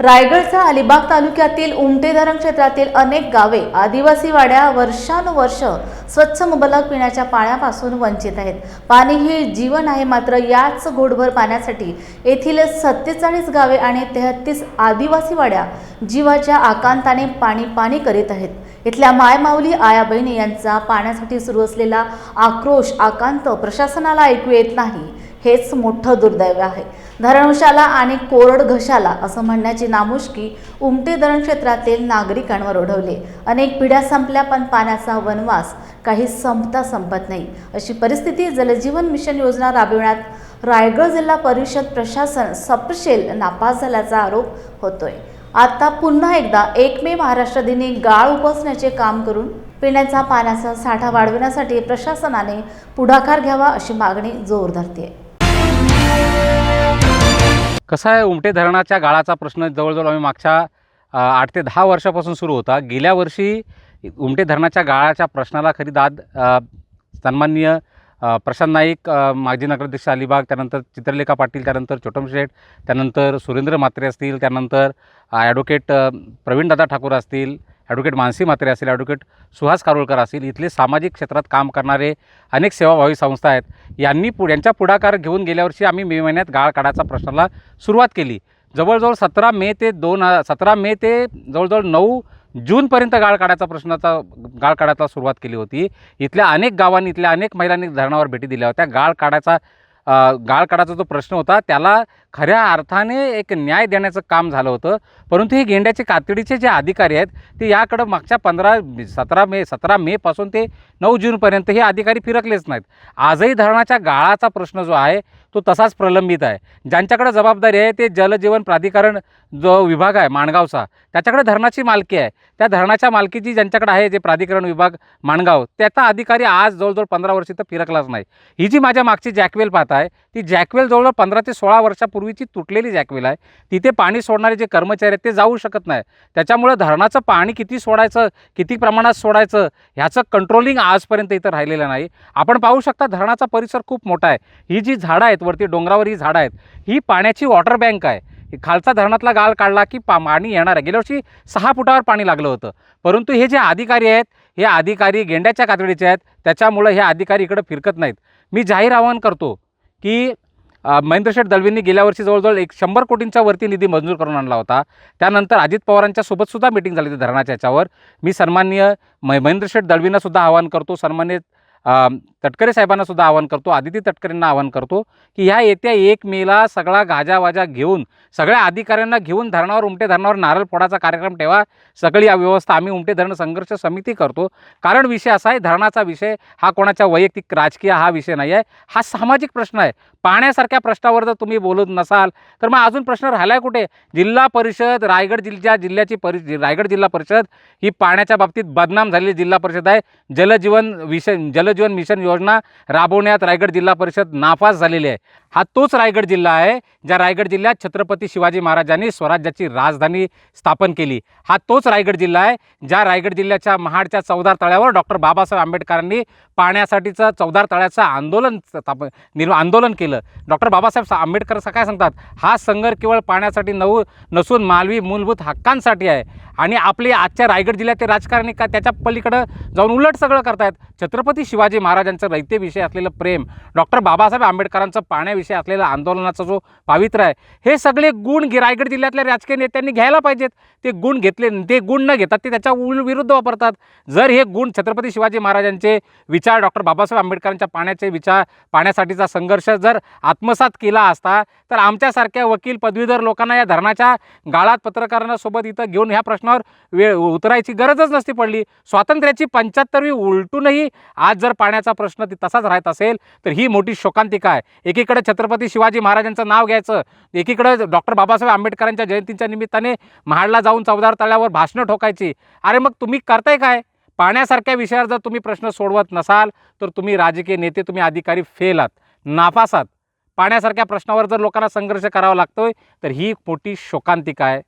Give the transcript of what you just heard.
रायगडचा अलिबाग तालुक्यातील उमटे धरण क्षेत्रातील अनेक गावे आदिवासी वाड्या वर्षानुवर्ष स्वच्छ मुबलक पिण्याच्या पाण्यापासून वंचित आहेत. पाणी हे जीवन आहे मात्र याच घोडभर पाण्यासाठी येथील सत्तेचाळीस गावे आणि तेहतीस आदिवासी वाड्या जीवाच्या आकांताने पाणी पाणी करीत आहेत. इथल्या मायमाऊली आया बहिणी यांचा पाण्यासाठी सुरू असलेला आक्रोश आकांत प्रशासनाला ऐकू येत नाही. हेच मोठं दुर्दैव आहे. धरणशाला आणि कोरड घशाला असं म्हणण्याची नामुष्की उमटे धरण क्षेत्रातील नागरिकांवर ओढवली. अनेक पिढ्या संपल्या पण पाण्याचा वनवास काही संपता संपत नाही. अशी परिस्थिती जलजीवन मिशन योजना राबविण्यात रायगड जिल्हा परिषद प्रशासन सपशेल नापास झाल्याचा आरोप होतोय. आता पुन्हा एकदा एक मे महाराष्ट्र दिनी गाळ उपसण्याचे काम करून पिण्याचा पाण्याचा साठा वाढविण्यासाठी प्रशासनाने पुढाकार घ्यावा अशी मागणी जोर धरते कसं आहे उमटे धरणाच्या गाळाचा प्रश्न? जवळजवळ आम्ही मागच्या आठ ते दहा वर्षापासून सुरू होता. गेल्या वर्षी उमटे धरणाच्या गाळाच्या प्रश्नाला खरी दाद सन्माननीय प्रशांत नाईक माजी नगराध्यक्ष अलिबाग त्यानंतर चित्रलेखा पाटील त्यानंतर छोटम शेठ त्यानंतर सुरेंद्र म्हात्रे असतील त्यानंतर ॲडव्होकेट प्रवीणदादा ठाकूर असतील ॲडव्होकेट मानसी म्हात्रे असेल ॲडव्होकेट सुहास कारोळकर असतील इथले सामाजिक क्षेत्रात काम करणारे अनेक सेवाभावी संस्था आहेत. यांनी पु यांच्या पुढाकार घेऊन गेल्या वर्षी आम्ही मे महिन्यात गाळ काढायचा प्रश्नाला सुरुवात केली. जवळजवळ सतरा मे ते दोन सतरा मे ते जवळजवळ नऊ जूनपर्यंत गाळ काढायचा प्रश्नाचा गाळ काढायला सुरुवात केली होती. इथल्या अनेक गावांनी इथल्या अनेक महिलांनी धरणावर भेटी दिल्या होत्या. गाळ काढायचा गाळ काढायचा जो प्रश्न होता त्याला खऱ्या अर्थाने एक न्याय देण्याचं काम झालं होतं. परंतु हे गेंड्याचे कातडीचे जे अधिकारी आहेत ते याकडं मागच्या पंधरा सतरा मे सतरा मेपासून ते नऊ जूनपर्यंत हे अधिकारी फिरकलेच नाहीत. आजही धरणाच्या गाळाचा प्रश्न जो आहे तो तसाच प्रलंबित आहे. ज्यांच्याकडे जबाबदारी आहे ते जलजीवन प्राधिकरण जो विभाग आहे माणगावचा त्याच्याकडे धरणाची मालकी आहे. त्या धरणाच्या मालकीची ज्यांच्याकडे आहे जे प्राधिकरण विभाग माणगाव त्याचा अधिकारी आज जवळजवळ पंधरा वर्षी तर फिरकलाच नाही. ही जी माझ्या मागची जॅकवेल पाहत आहे ती जॅकवेल जवळजवळ पंधरा ते सोळा वर्षापूर्वीची तुटलेली जॅकवेल आहे. तिथे पाणी सोडणारे जे कर्मचारी आहेत ते जाऊ शकत नाही. त्याच्यामुळं धरणाचं पाणी किती सोडायचं किती प्रमाणात सोडायचं ह्याचं कंट्रोलिंग आजपर्यंत इथं राहिलेलं नाही. आपण पाहू शकता धरणाचा परिसर खूप मोठा आहे. ही जी झाडं आहेत वरती डोंगरावर ही झाडं आहेत. ही पाण्याची वॉटर बँक आहे. खालचा धरणातला गाळ काढला की पा पाणी येणार आहे. गेल्या वर्षी सहा फुटावर पाणी लागलं होतं. परंतु हे जे अधिकारी आहेत हे अधिकारी गेंड्याच्या कातडीचे आहेत. त्याच्यामुळं हे अधिकारी इकडं फिरकत नाहीत. मी जाहीर आवाहन करतो की महेंद्रशेठ दळवींनी गेल्या वर्षी जवळजवळ एक शंभर कोटींच्या वरती निधी मंजूर करून आणला होता. त्यानंतर अजित पवारांच्या सोबत मिटिंग झाली होती धरणाच्या याच्यावर. मी सन्मान्य महेंद्रशेठ दळवींनासुद्धा आवाहन करतो. सन्मान्य तटकरे साहेबांना सुद्धा आवाहन करतो आदिती तटकरेंना आवाहन करतो की ह्या येत्या एक मेला सगळा गाजावाजा घेऊन सगळ्या अधिकाऱ्यांना घेऊन धरणावर उमटे धरणावर नारळ फोडाचा कार्यक्रम ठेवा. सगळी या व्यवस्था आम्ही उमटे धरण संघर्ष समिती करतो. कारण विषय असा आहे धरणाचा विषय हा कोणाच्या वैयक्तिक राजकीय हा विषय नाही आहे. हा सामाजिक प्रश्न आहे. पाण्यासारख्या प्रश्नावर जर तुम्ही बोलत नसाल तर मग अजून प्रश्न राहिला कुठे? जिल्हा परिषद रायगड जिल्ह्या जिल्ह्याची परि रायगड जिल्हा परिषद ही पाण्याच्या बाबतीत बदनाम झालेली जिल्हा परिषद आहे. जलजीवन विषय जलजीवन मिशन योजना राबवण्यात रायगड जिल्हा परिषद नापास झालेली आहे. हा तोच रायगड जिल्हा आहे ज्या रायगड जिल्ह्यात छत्रपती शिवाजी महाराजांनी स्वराज्याची राजधानी स्थापन केली. हा तोच रायगड जिल्हा आहे ज्या रायगड जिल्ह्याच्या महाडच्या चौदार तळ्यावर डॉक्टर बाबासाहेब आंबेडकरांनी पाण्यासाठीचं चौदार तळ्याचं आंदोलन स्थाप निर् आंदोलन केलं. डॉक्टर बाबासाहेब आंबेडकर काय सांगतात? हा संघर्ष केवळ पाण्यासाठी नऊ नसून मालवी मूलभूत हक्कांसाठी आहे. आणि आपले आजच्या रायगड जिल्ह्याचे राजकारणी का त्याच्या पलीकडं जाऊन उलट सगळं करतायत? छत्रपती शिवाजी महाराजांचं रयतेविषयी असलेलं प्रेम डॉक्टर बाबासाहेब आंबेडकरांचं पाण्याविषयी असलेलं आंदोलनाचा जो पावित्र्य आहे हे सगळे गुण घे रायगड जिल्ह्यातल्या राजकीय नेत्यांनी घ्यायला पाहिजेत. ते गुण घेतले ते गुण न घेतात ते त्याच्या उल- विरुद्ध वापरतात. जर हे गुण छत्रपती शिवाजी महाराजांचे विचार डॉक्टर बाबासाहेब आंबेडकरांच्या पाण्याचे विचार पाण्यासाठीचा संघर्ष जर आत्मसात केला असता तर आमच्यासारख्या वकील पदवीधर लोकांना या धरणाच्या गाळात पत्रकारांना सोबत इथं घेऊन ह्या प्रश्न प्रश्नावर वेळ उतरायची गरजच नसती पडली. स्वातंत्र्याची पंच्याहत्तरवी उलटूनही आज जर पाण्याचा प्रश्न ती तसाच राहत असेल तर ही मोठी शोकांतिका आहे. एकीकडे छत्रपती शिवाजी महाराजांचं नाव घ्यायचं एकीकडे डॉक्टर बाबासाहेब आंबेडकरांच्या जयंतीच्या निमित्ताने महाडला जाऊन चौदार तळ्यावर भाषणं ठोकायची. अरे मग तुम्ही करताय काय? पाण्यासारख्या विषयावर जर तुम्ही प्रश्न सोडवत नसाल तर तुम्ही राजकीय नेते तुम्ही अधिकारी फेल आहात. नापासात पाण्यासारख्या प्रश्नावर जर लोकांना संघर्ष करावा लागतोय तर ही मोठी शोकांतिका आहे.